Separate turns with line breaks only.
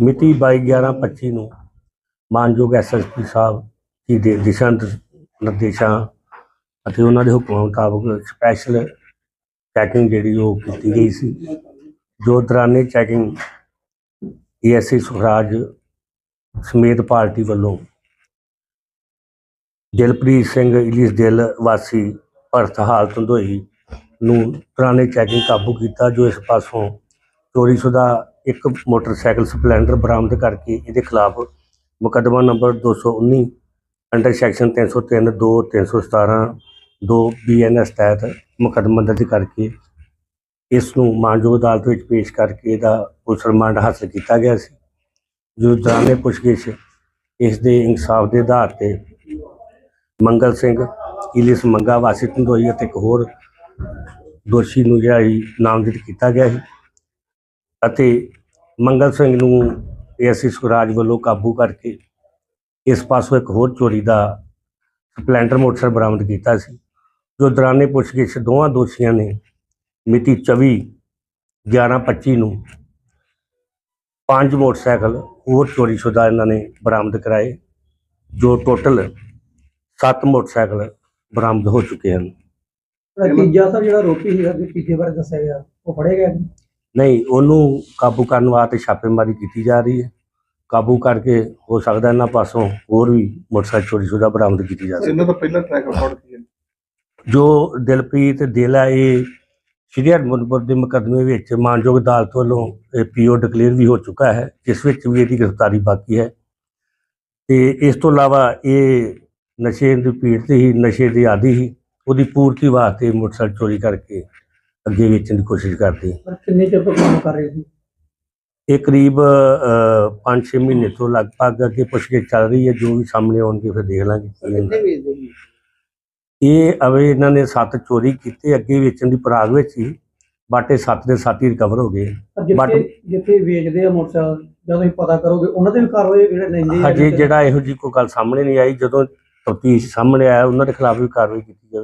ਮਿਤੀ 22/11/25 ਨੂੰ ਮਾਨਯੋਗ ਐਸਐਸਪੀ ਸਾਹਿਬ ਜੀ ਦੇ ਦਿਸ਼ਾ ਨਿਰਦੇਸ਼ਾਂ ਅਤੇ ਉਹਨਾਂ ਦੇ ਹੁਕਮਾਂ ਮੁਤਾਬਕ ਸਪੈਸ਼ਲ ਚੈਕਿੰਗ ਜਿਹੜੀ ਉਹ ਕੀਤੀ ਗਈ ਸੀ। ਜੋ ਦੌਰਾਨੇ ਚੈਕਿੰਗ ਏਐਸਸੀ ਸੁਖਰਾਜ ਸਮੇਤ ਪਾਰਟੀ ਵੱਲੋਂ ਦਿਲਪ੍ਰੀਤ ਸਿੰਘ ਇਲੀਸ ਦਿਲ ਵਾਸੀ ਭਰਤ ਹਾਲਤ ਹੁੰਦੋਈ ਨੂੰ ਦੌਰਾਨੇ ਚੈਕਿੰਗ ਕਾਬੂ ਕੀਤਾ, ਜੋ ਇਸ ਪਾਸੋਂ ਚੋਰੀਸ਼ੁਦਾ ਇੱਕ ਮੋਟਰਸਾਈਕਲ ਸਪਲੈਂਡਰ ਬਰਾਮਦ ਕਰਕੇ ਇਹਦੇ ਖਿਲਾਫ ਮੁਕੱਦਮਾ ਨੰਬਰ 219 ਅੰਡਰ ਸੈਕਸ਼ਨ 303 2 317 2 ਬੀਐਨਐਸ ਤਹਿਤ ਮੁਕੱਦਮਾ ਦਰਜ ਕਰਕੇ ਇਸ ਨੂੰ ਮਾਨਯੋਗ ਅਦਾਲਤ ਵਿੱਚ ਪੇਸ਼ ਕਰਕੇ ਇਹਦਾ ਪੁਲਿਸ ਰਿਮਾਂਡ ਹਾਸਲ ਕੀਤਾ ਗਿਆ ਸੀ। ਜੋ ਦੌਰਾਨੇ ਪੁੱਛਗਿੱਛ, ਇਸ ਦੇ ਇਨਸਾਫ ਦੇ ਆਧਾਰ ਤੇ ਮੰਗਲ ਸਿੰਘ ਇਲਿਸ ਮੰਗਾ ਵਾਸੀ ਧੰਦੋਈ ਅਤੇ ਇੱਕ ਹੋਰ ਦੋਸ਼ੀ ਨੂੰ ਜਿਹੜਾ ਸੀ, ਨਾਮਜ਼ਦ ਕੀਤਾ ਗਿਆ ਸੀ। ਅਤੇ ਮੰਗਲ ਸਿੰਘ ਨੂੰ ਏਐਸਸੀ ਸੁਰਾਜ ਵੱਲੋਂ ਕਾਬੂ ਕਰਕੇ ਇਸ ਪਾਸੋਂ ਇੱਕ ਹੋਰ ਚੋਰੀ ਦਾ ਸਪਲੈਂਡਰ ਮੋਟਰਸਾਈਕਲ ਬਰਾਮਦ ਕੀਤਾ ਸੀ, ਜੋ ਦੌਰਾਨੇ ਪੁੱਛਗਿੱਛ ਦੋਵਾਂ ਦੋਸ਼ੀਆਂ ਨੇ ਮਿਤੀ 24 11/25 ਨੂੰ ਪੰਜ ਮੋਟਰਸਾਈਕਲ ਹੋਰ ਚੋਰੀਸ਼ੁਦਾ ਇਹਨਾਂ ਨੇ ਬਰਾਮਦ ਕਰਾਏ, ਜੋ ਟੋਟਲ 7 ਮੋਟਰਸਾਈਕਲ ਬਰਾਮਦ ਹੋ ਚੁੱਕੇ ਹਨ।
ਤੀਜਾ ਸਰ ਜਿਹੜਾ ਰੋਪੀ ਸੀਗਾ, ਕਿ ਤੀਜੇ ਬਾਰੇ ਦੱਸਿਆ ਗਿਆ? ਉਹ ਫੜਿਆ ਗਿਆ
ਨਹੀਂ ਉਹਨੂੰ ਕਾਬੂ ਕਰਨ ਵਾਸਤੇ ਛਾਪੇਮਾਰੀ ਕੀਤੀ ਜਾ ਰਹੀ ਹੈ। ਕਾਬੂ ਕਰਕੇ ਹੋ ਸਕਦਾ ਇਹਨਾਂ ਪਾਸੋਂ ਹੋਰ ਵੀ ਮੋਟਰਸਾਈਕਲ ਚੋਰੀਸ਼ੁਦਾ ਬਰਾਮਦ ਕੀਤੀ ਜਾ ਸਕੇ।
ਇਹਨਾਂ ਦਾ ਪਹਿਲਾ ਟਰੈਕ ਰਿਕਾਰਡ ਕੀ ਹੈ?
ਜੋ ਦਿਲਪ੍ਰੀਤ ਦਿਲ ਇਹ ਸ਼੍ਰੀ ਹਰਮੰਦਪੁਰ ਦੇ ਮੁਕੱਦਮੇ ਵਿੱਚ ਮਾਨਯੋਗ ਅਦਾਲਤ ਵੱਲੋਂ ਪੀਓ ਡਿਕਲੇਅਰ ਵੀ ਹੋ ਚੁੱਕਾ ਹੈ ਜਿਸ ਵਿੱਚ ਵੀ ਇਹਦੀ ਗ੍ਰਿਫਤਾਰੀ ਬਾਕੀ ਹੈ। ਤੇ ਇਸ ਤੋਂ ਇਲਾਵਾ ਇਹ ਨਸ਼ੇ ਦੀ ਪੀੜ ਤੇ ਹੀ ਨਸ਼ੇ ਦੀ ਆਦੀ ਹੀ ਉਹਦੀ ਪੂਰਤੀ ਵਾਸਤੇ ਮੋਟਰਸਾਈਕਲ ਚੋਰੀ ਕਰਕੇ ਅੱਗੇ ਵੇਚਣ ਦੀ ਕੋਸ਼ਿਸ਼ ਕਰਦੇ।
ਪਰ ਕਿੰਨੇ ਚਿਰ ਤੋਂ ਕੰਮ ਕਰ ਰਹੇ ਸੀ
ਇਹ ਕਰੀਬ 5-6 ਮਹੀਨੇ ਤੋਂ ਲਗਭਗ ਅੱਗੇ ਪੁੱਛਗਿੱਛ ਚੱਲ ਰਹੀ ਹੈ। ਜੋ ਵੀ ਸਾਹਮਣੇ ਆਉਣਗੇ ਫਿਰ ਦੇਖ ਲਾਂਗੇ। ਇਹ ਅਵੇ ਇਹਨਾਂ ਨੇ ਸੱਤ ਚੋਰੀ ਕੀਤੇ ਅੱਗੇ ਵੇਚਣ ਦੀ ਪਰਾਗ ਵਿੱਚ ਹੀ ਬਾਟੇ ਸੱਤ ਦੇ ਸੱਤ ਹੀ ਰਿਕਵਰ ਹੋ ਗਏ।
ਪਰ ਜਿੱਥੇ ਵੇਚਦੇ ਆ ਮੋਟਰਸਾਈਕਲ ਜਦੋਂ ਤੁਸੀਂ ਪਤਾ ਕਰੋਗੇ ਉਹਨਾਂ ਦੇ ਵੀ ਕਾਰਵਾਈ ਜਿਹੜੇ ਲੈਂਦੇ ਆ
ਹਜੇ ਜਿਹੜਾ ਇਹੋ ਜੀ ਕੋਈ ਗੱਲ ਸਾਹਮਣੇ ਨਹੀਂ ਆਈ ਜਦੋਂ ਤਫਤੀਸ਼ ਸਾਹਮਣੇ ਆਇਆ ਉਹਨਾਂ ਦੇ ਖਿਲਾਫ ਵੀ ਕਾਰਵਾਈ ਕੀਤੀ ਜਾਵੇ।